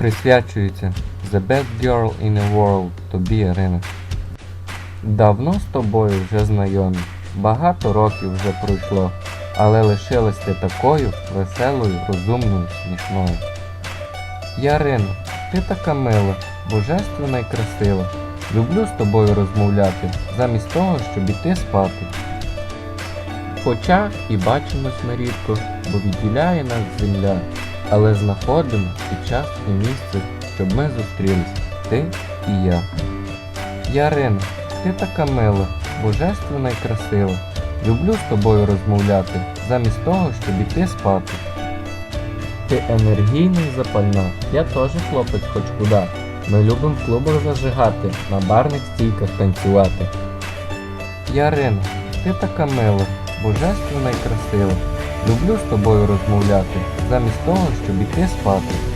Присвячується The Best Girl in the World тобі, Ірина. Давно з тобою вже знайомі, багато років вже пройшло, але лишилась ти такою веселою, розумною, смішною. Ярина, ти така мила, божественна і красива. Люблю з тобою розмовляти, замість того, щоб іти спати. Хоча і бачимось ми рідко, бо відділяє нас земля, але знаходимо і час, і місце, щоб ми зустрілись, ти і я. Ярина, ти така мила, божественна і красива. Люблю з тобою розмовляти, замість того, щоб іти спати. Ти енергійна і запальна, я теж хлопець хоч куда. Ми любимо в клубах зажигати, на барних стійках танцювати. Ярина, ти така мила, божественна і красива. Люблю з тобою розмовляти, замість того, щоб іти спати.